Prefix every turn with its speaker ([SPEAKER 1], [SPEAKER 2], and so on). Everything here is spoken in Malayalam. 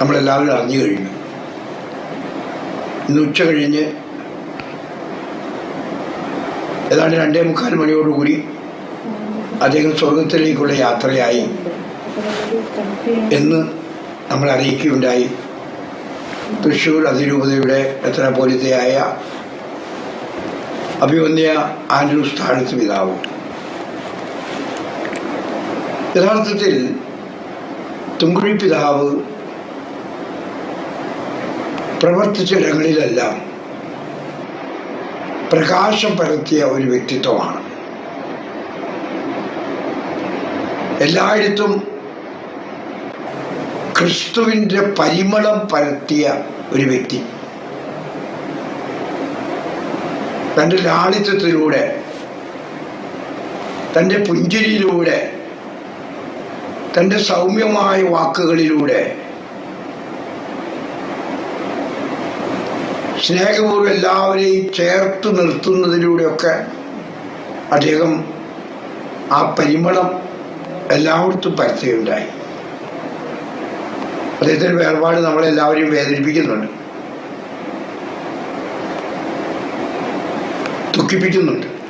[SPEAKER 1] നമ്മളെല്ലാവരും അറിഞ്ഞു കഴിഞ്ഞു. ഇന്ന് ഉച്ച കഴിഞ്ഞ് ഏതാണ്ട് രണ്ടേ മുക്കാൽ മണിയോടുകൂടി അദ്ദേഹം സ്വർഗത്തിലേക്കുള്ള യാത്രയായി എന്ന് നമ്മൾ അറിയിക്കുകയുണ്ടായി. തൃശ്ശൂർ അതിരൂപതയുടെ മെത്രാപോലിത്തയായ അഭിവന്യ ആൻഡ്രൂസ് താഴത്ത് പിതാവ്. യഥാർത്ഥത്തിൽ തുങ്കുഴി പിതാവ് പ്രവർത്തിച്ചിടങ്ങളിലെല്ലാം പ്രകാശം പരത്തിയ ഒരു വ്യക്തിത്വമാണ്. എല്ലായിടത്തും ക്രിസ്തുവിന്റെ പരിമളം പരത്തിയ ഒരു വ്യക്തി. തന്റെ ലാളിത്യത്തിലൂടെ തന്റെ പുഞ്ചിരിയിലൂടെ തന്റെ സൗമ്യമായ വാക്കുകളിലൂടെ സ്നേഹപൂർവം എല്ലാവരെയും ചേർത്ത് നിർത്തുന്നതിലൂടെയൊക്കെ അദ്ദേഹം ആ പരിമളം എല്ലായിടത്തും പരത്തുകയുണ്ടായി. അദ്ദേഹത്തിന്റെ വേർപാട് നമ്മളെല്ലാവരെയും വേദനിപ്പിക്കുന്നുണ്ട്. ദുഃഖിപ്പിക്കുന്നുണ്ട്.